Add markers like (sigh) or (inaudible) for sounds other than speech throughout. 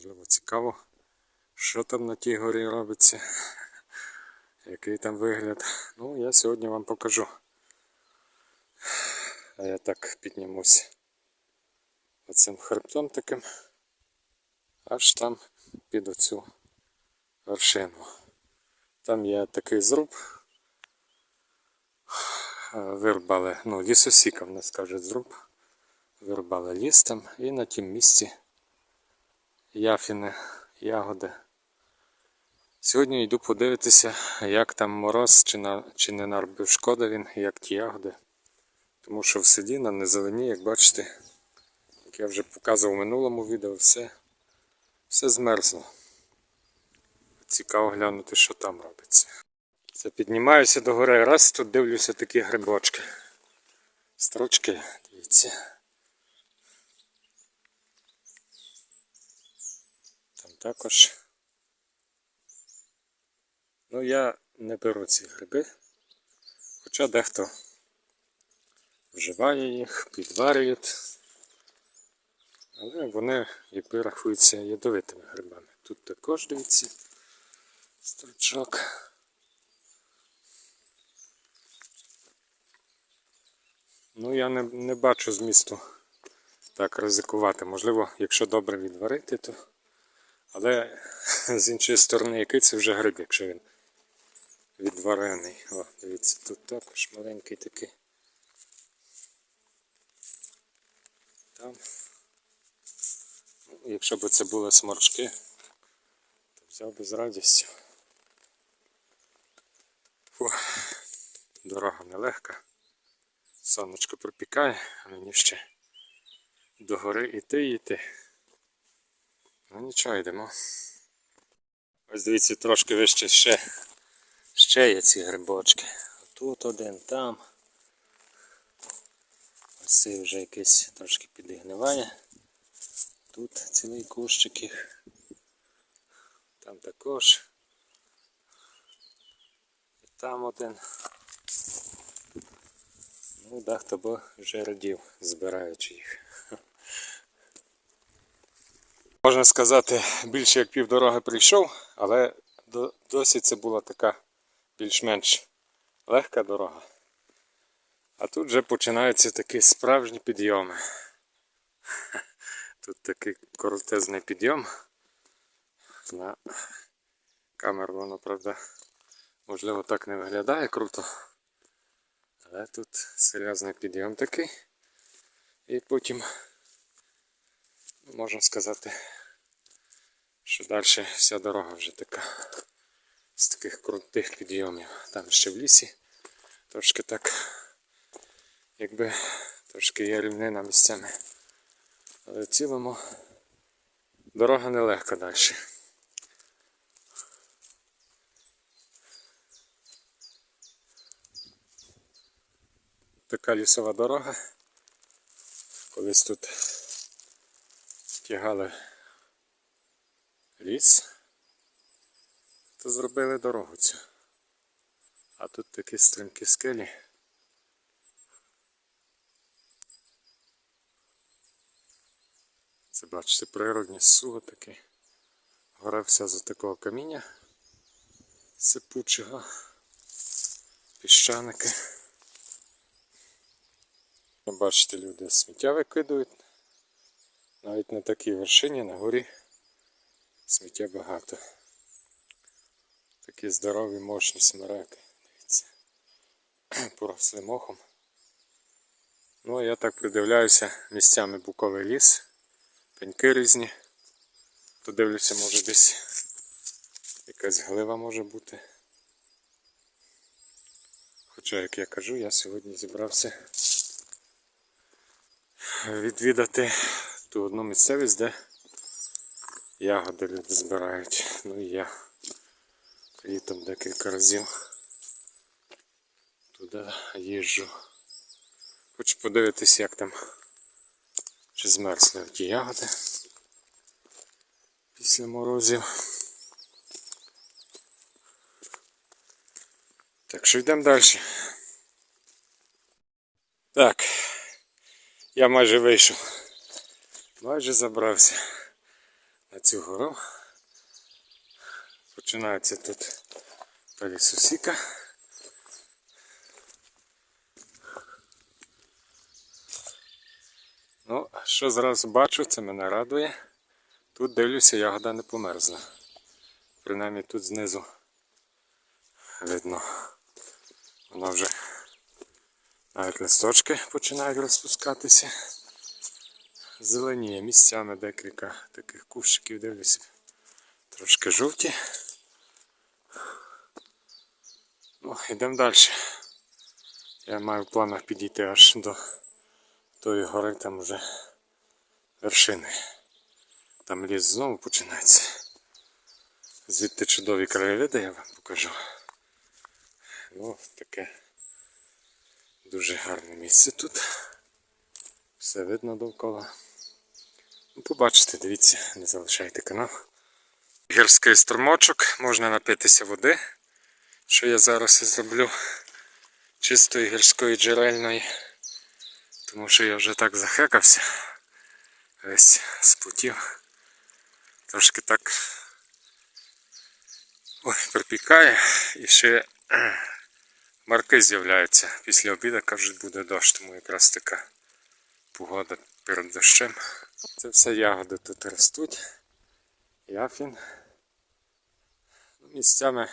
Можливо, цікаво, що там на тій горі робиться, (laughs) який там вигляд. Ну, я сьогодні вам покажу. А я так піднімусь оцим хребтом таким, аж там під оцю вершину. Там є такий зруб. Вирубали, ну, лісосіка в нас кажуть зруб. Вирубали ліс там і на тім місці яфіни, ягоди. Сьогодні йду подивитися, як там мороз, чи, на, чи не наробив шкода він, як ті ягоди. Тому що в селі на незелені, як бачите, як я вже показував в минулому відео, все, все змерзло. Цікаво глянути, що там робиться. Це піднімаюся до гори, раз тут дивлюся такі грибочки. Строчки, дивіться. Також. Ну, я не беру ці гриби, хоча дехто вживає їх, підварюють. Але вони, якби рахуються ядовитими грибами. Тут також дивіться стручок. Ну, я не, не бачу змісту так ризикувати. Можливо, якщо добре відварити, то. Але (laughs) з іншої сторони, який це вже гриб, якщо він відварений. О, дивіться, тут також маленький такий. Там. Ну, якщо б це були сморчки, то взяв би з радістю. Фу, дорога нелегка. Сонечко припікає, а мені ще до гори іти йти. Ну нічого, йдемо. Ось дивіться, трошки вище ще, ще є ці грибочки. Тут один, там. Ось цей вже якийсь трошки підігниває. Тут цілий кущик їх. Там також. І там один. Ну, дехто би вже радів, збираючи їх. Можна сказати, більше як півдороги прийшов, але досі це була така більш-менш легка дорога. А тут вже починаються такі справжні підйоми. Тут такий коротезний підйом. На камеру воно, правда, можливо так не виглядає круто. Але тут серйозний підйом такий. І потім можна сказати, що далі вся дорога вже така з таких крутих підйомів. Там ще в лісі трошки так, якби трошки є рівнина місцями. Але в цілому дорога нелегка далі. Така лісова дорога. Колись тут тягали ліс, то зробили дорогу цю. А тут такі стрімкі скелі. Це бачите, природні суго таке. Гора вся з такого каміння сипучого, піщаники. Ви Бачите, люди сміття викидують. Навіть на такій вершині на горі сміття багато. Такі здорові, мощні смереки. Дивіться. (clears throat) Поросли мохом. Ну а я так придивляюся місцями буковий ліс, пеньки різні. То дивлюся, може десь якась глива може бути. Хоча, як я кажу, я сьогодні зібрався відвідати ту одну місцевість, де ягоди люди збирають. Ну і я літом декілька разів туди їжджу. Хочу подивитися, як там чи змерзли ті ягоди після морозів. Так що йдемо далі. Так, я майже вийшов. Майже забрався. на цю гору. Починається тут Пелісусіка. Ну, що зразу бачу, це мене радує. Тут дивлюся, ягода не померзла. Принаймні тут знизу видно. Вона вже навіть листочки починають розпускатися. Зеленіє місцями декілька таких кущиків дивлюся. Трошки жовті. Ну, йдемо далі. Я маю в планах підійти аж до тої гори, там вже вершини. Там ліс знову починається. Звідти чудові краєвиди я вам покажу. Ну, таке дуже гарне місце тут. Все видно довкола. Побачите, дивіться, не залишайте канал. Гірський струмочок, можна напитися води, що я зараз і зроблю. Чистої гірської джерельної. Тому що я вже так захекався. Весь спутів. Трошки так ой, припікає і ще марки з'являються. Після обіду кажуть буде дощ, тому якраз така погода перед дощем. Це все ягоди тут ростуть. Яфін. Ну, Місцями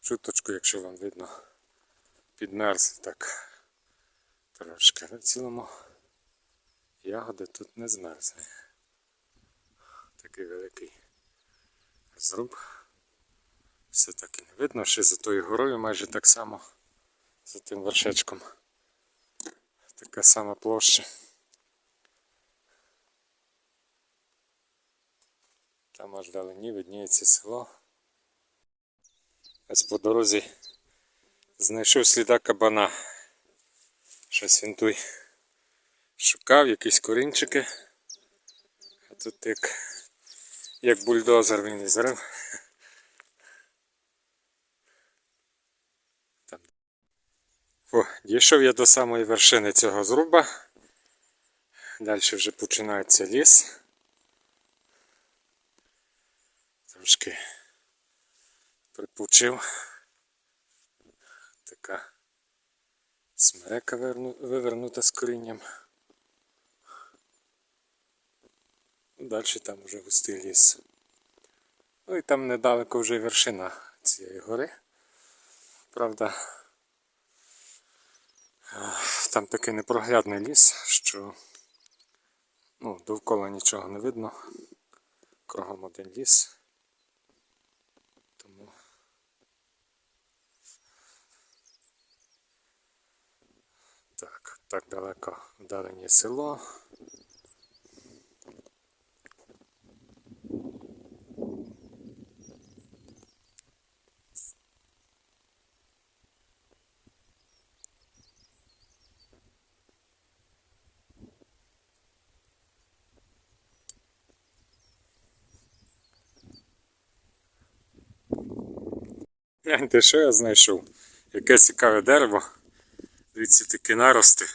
чуточку, якщо вам видно, підмерз так трошки. Але в цілому ягоди тут не змерзли. Такий великий зруб. Все так і не видно, ще за тою горою майже так само, за тим вершечком. Така сама площа. Там аж вдалині видніється село. Ось по дорозі знайшов сліда кабана. Щось він той шукав, якісь корінчики. А тут як, як бульдозер він і зрив. О, дійшов я до самої вершини цього зруба. Далі вже починається ліс. Трошки припучив. Така смерека вивернута з корінням. Далі там вже густий ліс. Ну і там недалеко вже вершина цієї гори. Правда, там такий непроглядний ліс, що ну, довкола нічого не видно. Кругом один ліс. Тому так, далеко вдалені село. Гляньте, що я знайшов? Яке цікаве дерево. Дивіться, такі нарости.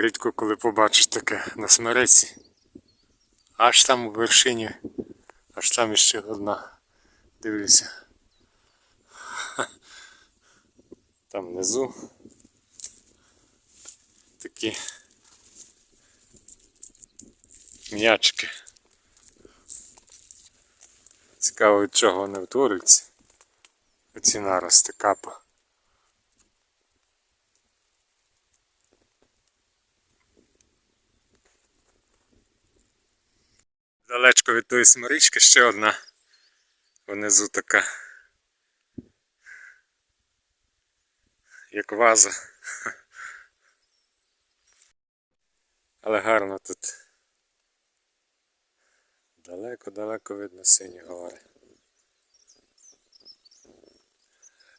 Рідко коли побачиш таке на смереці. Аж там у вершині, аж там іще одна. Дивлюся. (laughs) Там внизу. Такі м'ячки. Цікаво, від чого вони утворюються. Оці нарости капа. Далечко від тої смирички ще одна. Внизу така. Як ваза. Але гарно тут. Далеко-далеко видно сині гори.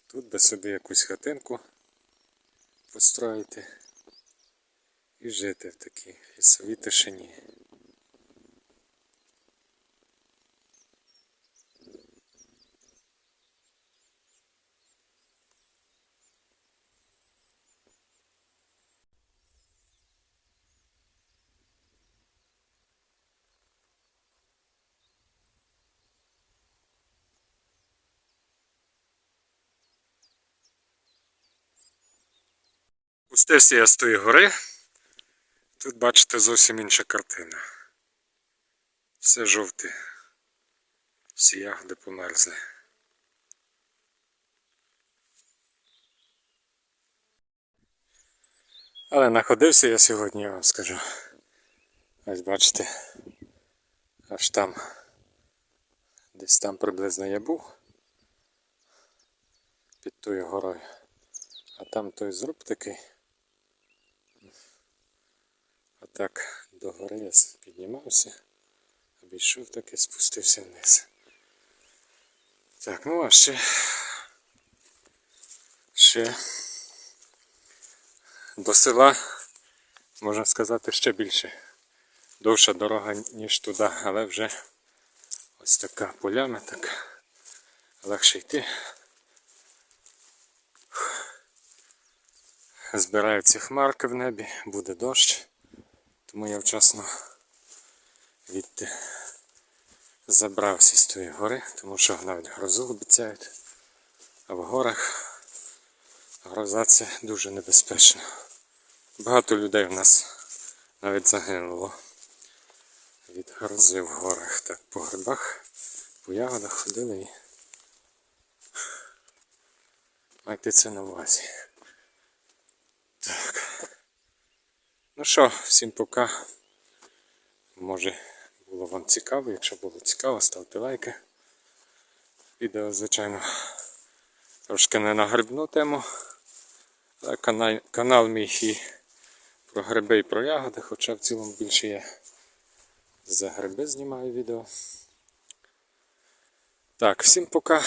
Тут би собі якусь хатинку построїти і жити в такій лісовій тишині. Спустився я з тої гори. Тут бачите зовсім інша картина. Все жовте. Всі ягоди померзли. Але находився я сьогодні, я вам скажу. Ось бачите, аж там, десь там приблизно я був під тою горою. А там той зруб такий. Отак до гори я піднімався, обійшов таки, спустився вниз. Так, ну а ще. Ще до села, можна сказати, ще більше. Довша дорога, ніж туди, але вже ось така поляна, так легше йти. Збираються хмарки в небі, буде дощ, тому я вчасно відти забрався з тої гори, тому що навіть грозу обіцяють, а в горах гроза це дуже небезпечно. Багато людей в нас навіть загинуло від грози в горах. Так, по грибах, по ягодах ходили і майте це на увазі. Так. Ну що, всім пока. Може було вам цікаво. Якщо було цікаво, ставте лайки. Відео, звичайно, трошки не на грибну тему. Але канал, канал мій і про гриби і про ягоди, хоча в цілому більше я за гриби знімаю відео. Так, всім пока.